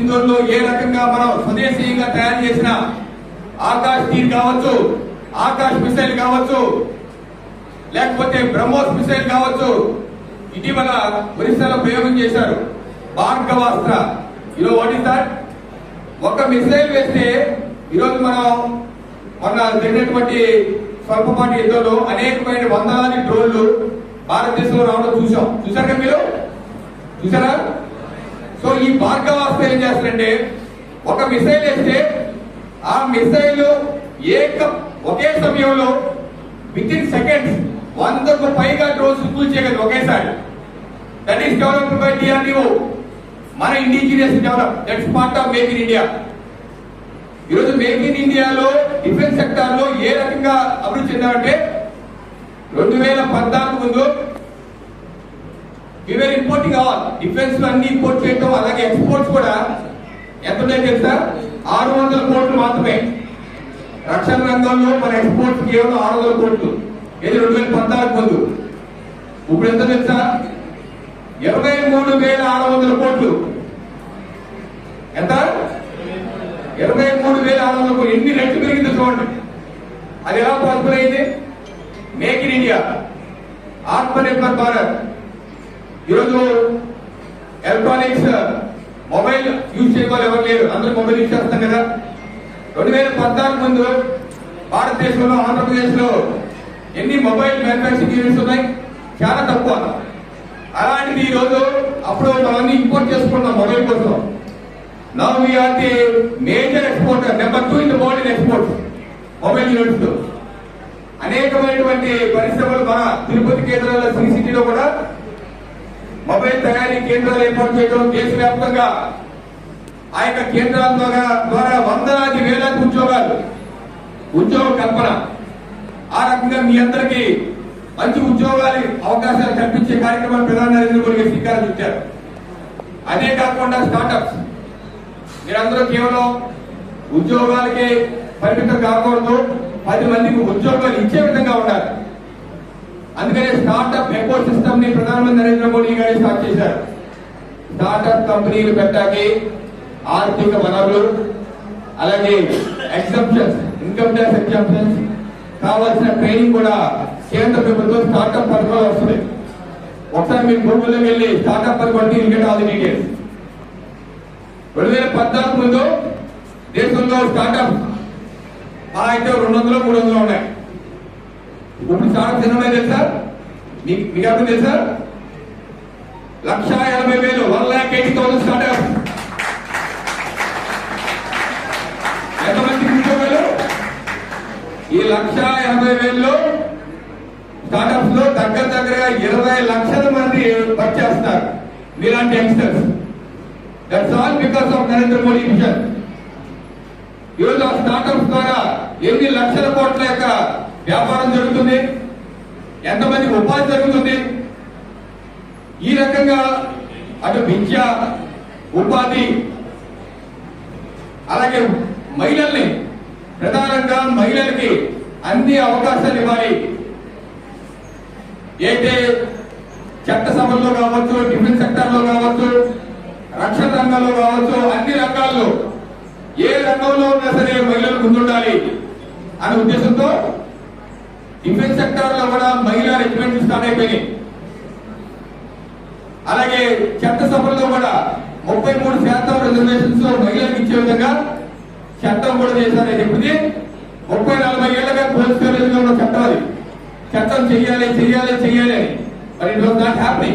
సింధూర్లో ఏ రకంగా మనం స్వదేశీయంగా తయారు చేసిన ఆకాశ్ తీర్ కావచ్చు ఆకాశ్ మిసైల్ కావచ్చు లేకపోతే బ్రహ్మోస్ మిసైల్ కావచ్చు ఇటీవల ఒరిస్సాలో ప్రయోగం చేశారు భార్గవాస్త్ర. ఈరోజు వాట్ ఇస్ దట్ ఒక మిసైల్ వేస్తే ఈరోజు మనం మొన్న జరిగినటువంటి స్వల్పపాటి యుద్ధంలో అనేకమైన వందలాది డ్రోన్లు భారతదేశంలో రావడం చూసాం చూసారా మీరు? చూసారా ఈ భార్గవాస్త్ర ఏం చేస్తారంటే ఒక మిసైల్ వేస్తే ఆ మిసైల్ ఏక ఒకే సమయంలో విత్ ఇన్ సెకండ్స్ వందకు పైగా డ్రోన్స్ కూల్చేయగలదు ఒకేసారి. That is developed by DRDO మన indigenous develop that's part of make in India ఈరోజు మేక్ ఇన్ ఇండియాలో డిఫెన్స్ సెక్టార్లో ఏ రకంగా అభివృద్ధి చెందామంటే రెండు వేల పద్నాలుగు ముందు వీఆర్ ఇంపోర్టింగ్ ఆల్ డిఫెన్స్ అన్ని ఇంపోర్ట్ చేయటం అలాగే ఎక్స్పోర్ట్స్ కూడా ఎంత ఉన్నాయి తెలుసా? ఆరు వందల కోట్లు మాత్రమే. రక్షణ రంగంలో మన ఎక్స్పోర్ట్స్ కేవలం ఆరు వందల కోట్లు. ఇది రెండు వేల పద్నాలుగు ముందు? ఇప్పుడు ఎంత తెలుసా? ఇరవై మూడు వేల ఆరు వందల కోట్లు. ఎంత? ఇరవై మూడు వేల ఆరు వందల కోట్లు. ఎన్ని రెట్లు పెరిగింది చూడండి. అది ఎలా పాసిబుల్ అయింది? Make in India Atmanirbhar Bharat. ఈరోజు ఎలక్ట్రానిక్స్ మొబైల్ యూజ్ చేయవాలి ఎవరు లేరు. అందరూ మొబైల్ యూజ్ చేస్తాం కదా. రెండు వేల పద్నాలుగు ముందు భారతదేశంలో ఆంధ్రప్రదేశ్లో ఎన్ని మొబైల్ మ్యానుఫాక్చరింగ్ యూనిట్స్ ఉన్నాయి? చాలా తక్కువ. అలాంటిది ఈ రోజు అప్పుడు మనం ఇంపోర్ట్ చేసుకున్నాం మొబైల్ కోసం. Now we're the major exporter number two in the world in export mobile units. అనేకమైనటువంటి పరిశ్రమలు మన తిరుపతి కేంద్రాల శ్రీ సిటీలో కూడా మొబైల్ తయారీ కేంద్రాలు ఏర్పాటు చేయడం దేశవ్యాప్తంగా ఆ యొక్క కేంద్రాల ద్వారా ద్వారా వందలాది వేలాది ఉద్యోగాలు ఉద్యోగ కల్పన. ఆ రకంగా మీ అందరికీ మంచి ఉద్యోగాలు అవకాశాలు కల్పించే కార్యక్రమాలు ప్రధాని నరేంద్ర మోడీ గారు శ్రీకారం చుట్టారు. అదే కాకుండా స్టార్టప్స్. మీరందరూ కేవలం ఉద్యోగాలకే పరిమితం కాకూడదు. పది మందికి ఉద్యోగాలు ఇచ్చే విధంగా ఉండాలి. అందుకనే స్టార్టప్ ఎకో సిస్టమ్ని ప్రధానమంత్రి నరేంద్ర మోడీ గారు స్టార్ట్ చేశారు. స్టార్టప్ కంపెనీలు పెట్టాలి ఆర్థిక వనరులు అలాగే ఎగ్జామ్షన్స్ ఇన్కమ్ ట్యాక్స్ ఎగ్జామ్షన్స్ కావాల్సిన ట్రైనింగ్ కూడా కేంద్ర ప్రభుత్వం స్టార్టప్ పథకాలు వస్తుంది ఒకసారి మీరు గూగుల్లోకి వెళ్ళి స్టార్టప్ పథకం ఇంకెట్ ఆల్ ది డీటెయిల్స్ రెండు వేల పద్నాలుగు ముందు దేశంలో స్టార్టప్ మా అయితే రెండు వందలు మూడు వందలు ఉన్నాయి. ఇప్పుడు చాలా ఎన్ని తెలుసా? మీకు మీకు అర్థం తెలుసా? లక్ష ఎనభై వేలు one lakh eighty thousand start ఎంతమందికి ఉద్యోగాలు ఈ లక్ష ఎనభై వేలలో స్టార్టప్స్లో దగ్గర దగ్గరగా ఇరవై లక్షల మంది వర్క్ చేస్తారు మీలాంటి youngsters. That's all because of Narendra Modi mission ఈరోజు ఆ స్టార్టప్స్ ద్వారా ఎన్ని లక్షల కోట్ల యొక్క వ్యాపారం జరుగుతుంది. ఎంతమందికి ఉపాధి జరుగుతుంది. ఈ రకంగా అటు విద్య ఉపాధి అలాగే మహిళల్ని ప్రధానంగా మహిళలకి అన్ని అవకాశాలు ఇవ్వాలి. అయితే చట్టసభల్లో కావచ్చు డిఫెన్స్ సెక్టర్లో కావచ్చు రక్షణ రంగంలో కావచ్చు అన్ని రంగాల్లో ఏ రంగంలో ఉన్నా సరే మహిళలు ముందుండాలి అనే ఉద్దేశంతో డిఫెన్స్ సెక్టర్లో కూడా మహిళా రెజిమెంట్ స్టార్ట్ అయిపోయినాయి అలాగే చట్టసభల్లో కూడా ముప్పై మూడు శాతం రిజర్వేషన్స్ మహిళలకు ఇచ్చే విధంగా చట్టం కూడా చేశారని చెప్పింది. ముప్పై నలభై ఏళ్ళగా పోలీస్ కాలేజీలో ఉన్న చట్టం అది. చట్టం చెయ్యాలి చెయ్యాలి చెయ్యాలి అని. మరి it was not happy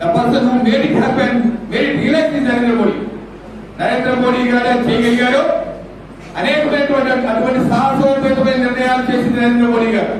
the person who made it happen made it realise Narendra Modi. Narendra Modi garu చేయగలిగారు అనేకమైనటువంటి అటువంటి సాహసోపేతమైన నిర్ణయాలు చేసింది నరేంద్ర మోడీ గారు.